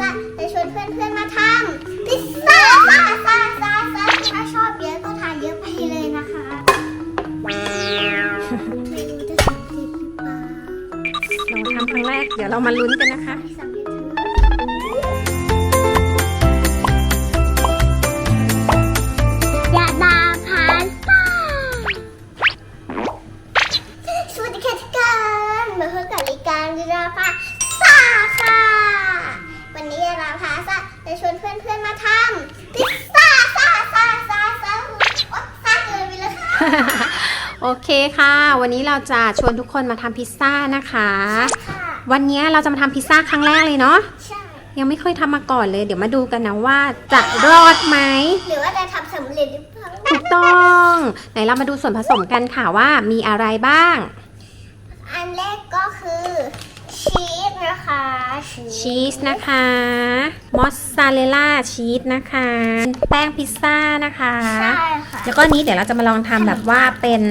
ซ่าจะชวนเพื่อนๆมาทำพิซซ่าซ่าซ่าซ่าซ่าถ้าชอบเยอะก็ทานเยอะไปเลยนะคะไม่รู้จะสำเร็จหรือเปล่าเราทำครั้งแรก เดี๋ยวเรามาลุ้นกันนะคะ ไม่สำเร็จ โอเคค่ะ วันนี้เราจะชวนทุกคนมาทำพิซซ่านะคะค่ะวันนี้เราจะมาทำพิซซ่าครั้งแรกเลยเนาะใช่ ยังไม่เคยทำมาก่อนเลย เดี๋ยวมาดูกันนะว่าจะรอดไหม หรือว่าจะทำสำเร็จหรือเปล่าถูกต้อง ไหนเรามาดูส่วนผสมกันค่ะว่ามีอะไรบ้าง อันแรกก็คือ ชีสนะคะชีชีสนะคะ มอสซาเรลล่าชีสนะคะแป้งพิซซ่านะคะ ใช่ค่ะ แล้วก็อันนี้เดี๋ยวเราจะมาลองทำแบบว่าเป็น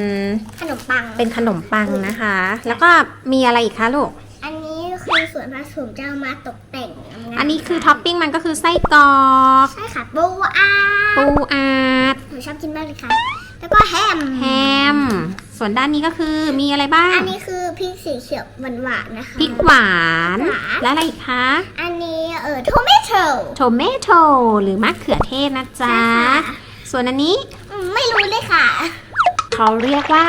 ขนมปัง เป็นขนมปังนะคะ แล้วก็มีอะไรอีกคะลูก อันนี้คือส่วนผสมจะเอามาตกแต่งงาอันนี้คือท็อปปิ้งมันก็คือไส้กรอกใช่ค่ะปูอาปูอัดหนูชอบกินมากเลยค่ะ แล้วก็แฮม แฮม ส่วนด้านนี้ก็คือมีอะไรบ้างอันนี้คือพริกสีเขียวหวานๆนะคะ พริกหวาน หวาน และอะไรอีกคะอันนี้เอ่อโทเมโตโทเมโตหรือมะเขือเทศนะจ๊ะ ส่วนอันนี้ไม่รู้เลยค่ะเขาเรียกว่า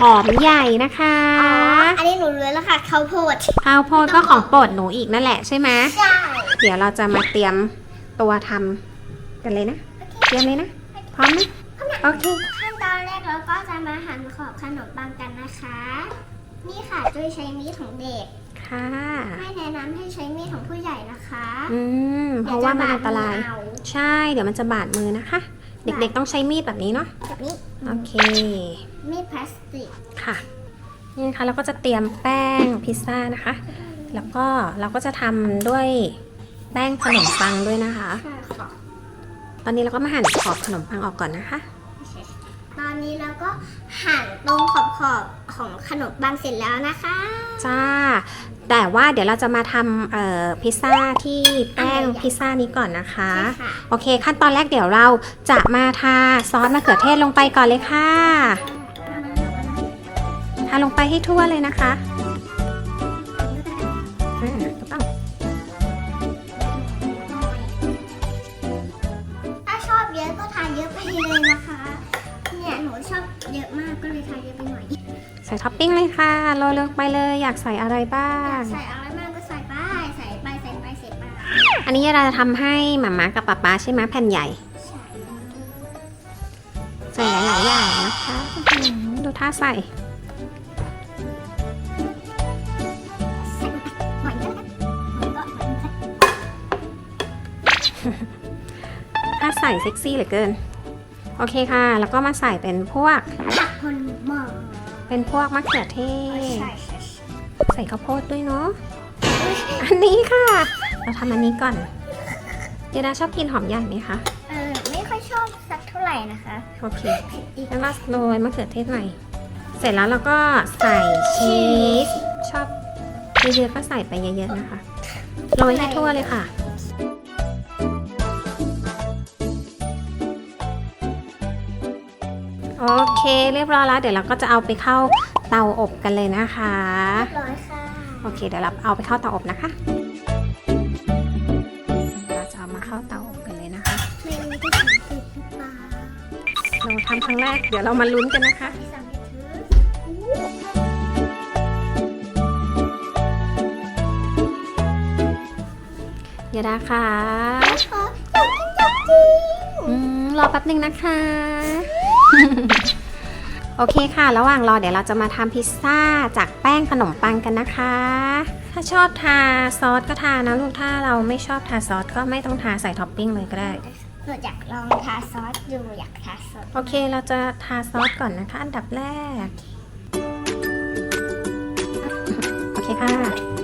หอมใหญ่นะคะ อ๋ออันนี้หนูรู้แล้วค่ะข้าวโพดข้าวโพดก็ของโปรดหนูอีกนั่นแหละใช่ไหมใช่เดี๋ยวเราจะมาเตรียมตัวทำกันเลยนะ เตรียมเลยนะ พร้อมไหม โอเค ขั้นตอนแรกเราก็จะมาหั่นขอบขนมปังกันนะคะ นี่ค่ะโดยใช้มีดของเด็ก ค่ะ ไม่แนะนำให้ใช้มีดของผู้ใหญ่นะคะอืม เพราะว่ามันอันตรายเดี๋วจะบดมือใช่ เดี๋ยวมันจะบาดมือนะคะ เด็กๆต้องใช้มีดแบบนี้เนาะเอาแบบนี้ โอเค มีดพลาสติก ค่ะ นี่นะคะเราก็จะเตรียมแป้งพิซซ่านะคะ แล้วก็เราก็จะทำด้วยแป้งขนมปังด้วยนะคะ ใช่ค่ะ ตอนนี้เราก็มาหั่นขอบขนมปังออกก่อนนะคะ ตอนนี้เราก็หั่นตรงขอบขอบๆของขนมปังเสร็จแล้วนะคะ จ้า แต่ว่าเดี๋ยวเราจะมาทำเอ่อพิซซ่าที่แป้งอันใหญ่ๆพิซซ่านี้ก่อนนะคะ ใช่ค่ะ โอเคขั้นตอนแรกเดี๋ยวเราจะมาทาซอสมะเขือเทศลงไปก่อนเลยค่ะ ทาลงไปให้ทั่วเลยนะคะ ใส่ท็อปปิ้งเลยค่ะโรยลงไปเลยอยากใส่อะไรบ้าอยางกใส่อะไรมากก็ใส่ไปใส่ไปใส่ไปใส่ไปอันนี้เราจะทำให้หมาม่ากับป๊าป๊าใช่ไหมแผ่นใหญ่ใช่ใส่หลายๆอย่างนะคะอื้อหือดูท่าใส่ใส่ไปหน่อยก็แล้วกันหน่อยก็หน่อยก็ท่าใส่เซ็กซี่เหลือเกิน โอเคค่ะ แล้วก็มาใส่เป็นพวกผักผลไม้ เป็นพวกมะเขือเทใช่ศใช่ใช่ใส่ข้าวโพดด้วยเนาะ อันนี้ค่ะ เราทำอันนี้ก่อน เจดาชอบกินหอมใหญ่ไหมคะ เออไม่ค่อยชอบสักเท่าไหร่นะคะ โอเคแล้วก็โรยมะเขือเทศหน่อย เสร็จแล้วเราก็ใส่ชีส ชอบเยอะๆก็ใส่ไปเยอะๆนะคะ โรยให้ทั่วเลยค่ะ โอเค เรียบร้อยแล้ว เดี๋ยวเราก็จะเอาไปเข้าเตาอบกันเลยนะคะเรียบร้อยค่ะโอเค เดี๋ยวเราเอาไปเข้าเตาอบนะคะ เราจะเอามาเข้าเตาอบกันเลยนะคะ ไม่รู้จะสำเร็จหรือเปล่าเราทำครั้งแรก เดี๋ยวเรามาลุ้นกันนะคะไม่สำเร็จเถอะเดี๋ยวดาค่ะขออยากกินอยากกินอืมรอแป๊บหนึ่งนะคะ โอเคค่ะ ระหว่างรอเดี๋ยวเราจะมาทำพิซซ่าจากแป้งขนมปังกันนะคะ ถ้าชอบทาซอสก็ทานะลูก ถ้าเราไม่ชอบทาซอสก็ไม่ต้องทาใส่ท็อปปิ้งเลยก็ได้ หนูอยากลองทาซอสดูอยากทาซอสโอเค เราจะทาซอสก่อนนะคะ อันดับแรก โอเคค่ะ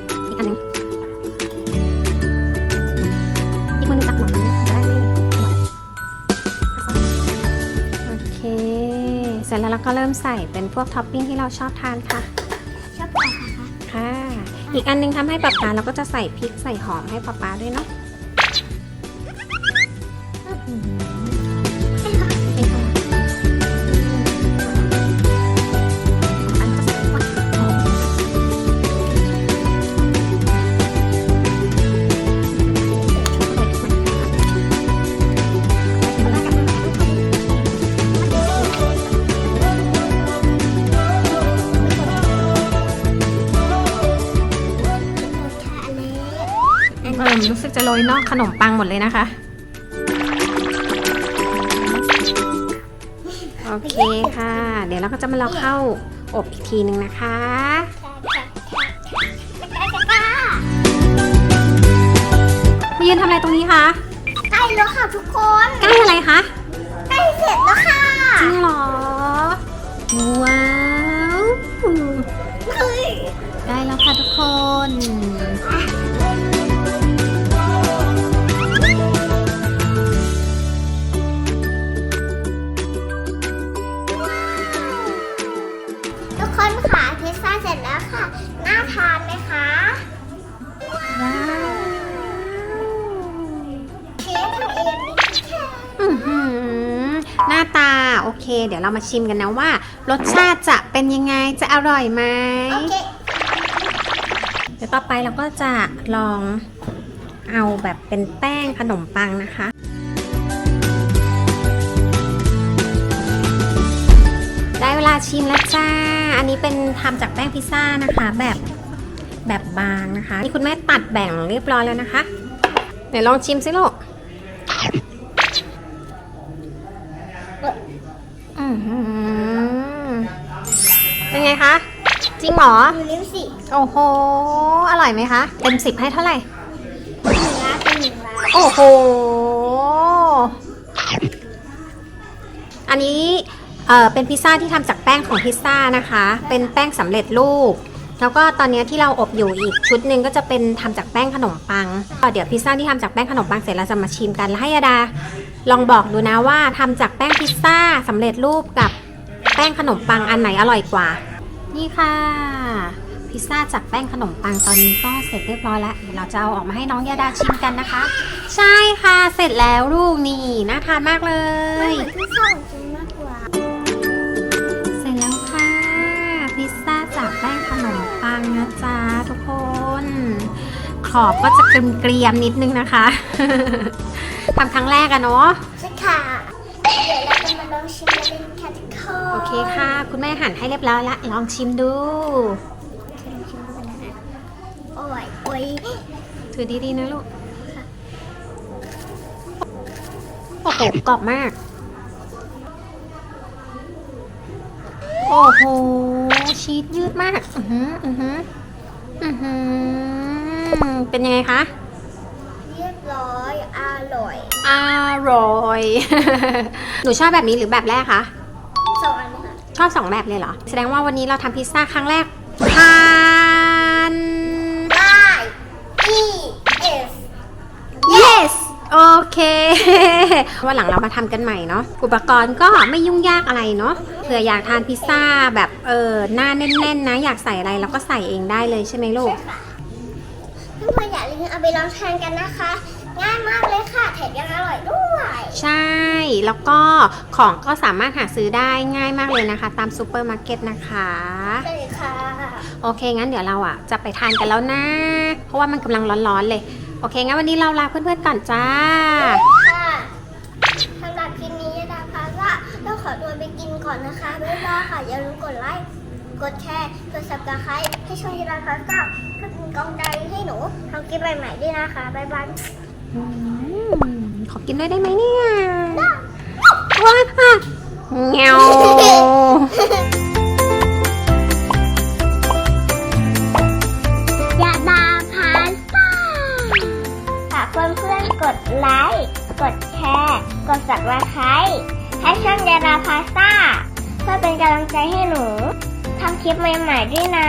ร็จแล้วเราก็เริ่มใส่เป็นพวกท็อปปิ้งที่เราชอบทานค่ะ ชอบทาค่ะ ค่ะออีกอันนึงทำให้ป๊าป๊าเราก็จะใส่พริกใส่หอมให้ป๊าป๊าด้วยเนาะ เออรู้สึกจะโรยนอกขนมปังหมดเลยนะคะ โอเคค่ะ เดี๋ยวเราก็จะมาลองเข้าอบอีกทีหนึ่งนะคะมายืนทำอะไรตรงนี้คะ ใกล้แล้วค่ะทุกคน ใกล้อะไรคะ ใกล้เสร็จแล้วค่ะจริงเหรอ ว้าวเฮ้ยได้แล้วค่ะทุกคน เคเดี๋ยวเรามาชิมกันนะว่า รสชาติจะเป็นยังไงจะอร่อยไหมโอเคเดี๋ยวต่อไปเราก็จะลองเอาแบบเป็นแป้งขนมปังนะคะได้เวลาชิมแล้วจ้า อันนี้เป็นทำจากแป้งพิซซ่านะคะแบบแบบบางนะคะ นี่คุณแม่ตัดแบ่งเรียบร้อยแล้วนะคะเดี๋ยวลองชิมสิลูก เป็นไงคะ จริงเหรอ ดูนิ้วสิโอ้โห อร่อยไหมคะ เต็มสิบให้เท่าไหร่ หนึ่งล้านเป็นหนึ่งล้านโอ้โห อันนี้ เอ่อ เป็นพิซซ่าที่ทำจากแป้งของพิซซ่านะคะ เป็นแป้งสำเร็จรูป แล้วก็ตอนนี้ที่เราอบอยู่อีกชุดหนึ่งก็จะเป็นทำจากแป้งขนมปังก็เดี๋ยวพิซซ่าที่ทำจากแป้งขนมปังเสร็จเราจะมาชิมกันแล้วให้ยาดา ลองบอกดูนะว่าทำจากแป้งพิซซ่าสำเร็จรูปกับแป้งขนมปังอันไหนอร่อยกว่า นี่ค่ะ พิซซ่าจากแป้งขนมปังตอนนี้ก็เสร็จเรียบร้อยแล้วเดี๋ยวเราจะเอาออกมาให้น้องยาดาชิมกันนะคะ ใช่ค่ะเสร็จแล้วลูกนี่น่าทานมากเลมันยเหมือนพิซซ่งจริงมากกว่าเสร็จแล้วค่ะ พิซซ่าจากแป้งขนมปังนะจ๊ะทุกคน ขอบก็จะเกรียมๆนิดนึงนะคะ ทำครั้งแรกอะเนาะใช่ค่ะ เดี๋ยวเราจะมาลองชิมกันเลยค่ะทุกคนโอเคค่ะ คุณแม่หั่นให้เรียบร้อยละลองชิมดูชิมกันนะโอ้ยโอ้ยถือดีๆนะลูกโอ้โหกรอบมาก โอ้โห ชีสยืดมาก อือหือ อือหือ อือหือ เป็นยังไงคะ อยอร่อย หนูชอบแบบนี้หรือแบบแรกคะ สองอันค่ะชอบสองแบบเลยเหรอ แสดงว่าวันนี้เราทำพิซซ่าครั้งแรกทานได้ E S yes โอเค วันหลังเรามาทำกันใหม่เนาะ อุปกรณ์ก็ไม่ยุ่งยากอะไรเนาะ เผื่ออยากทานพิซซ่าแบบเออหน้าแน่นๆนะ อยากใส่อะไรเราก็ใส่เองได้เลยใช่ไหมลูก เพื่อนๆอย่าลืมเอาไปลองทานกันนะคะ ง่ายมากเลยค่ะแถมยังอร่อยด้วย ใช่ แล้วก็ของก็สามารถหาซื้อได้ง่ายมากเลยนะคะ ตามซูเปอร์มาร์เก็ตนะคะ ใช่ค่ะ โอเค งั้นเดี๋ยวเราอะ จะไปทานกันแล้วนะ เพราะว่ามันกำลังร้อนๆเลย โอเค งั้นวันนี้เราลาเพื่อนๆก่อนจ้า ค่ะสำหรับคลิปนี้ดาพาก็ต้องขอตัวไปกินก่อนนะคะบ๊ายบายค่ะอย่าลืมกดไลค์ กดแชร์ กด subscribe ให้ช่องยีราฟาซ่าเพื่อเป็นกำลังใจให้หนูทำคลิปใหม่ๆด้วยนะคะบ๊ายบายอืม ขอกินด้วยได้ไหมเนี่ยว้าเงี้ยวยาดาพาซ่าฝากเพื่อนๆกดไลค์ กดแชร์ กด subscribe ให้ช่องยาดาพาซ่าเพื่อเป็นกำลังใจให้หนูทำคลิปใหม่ๆด้วยนะ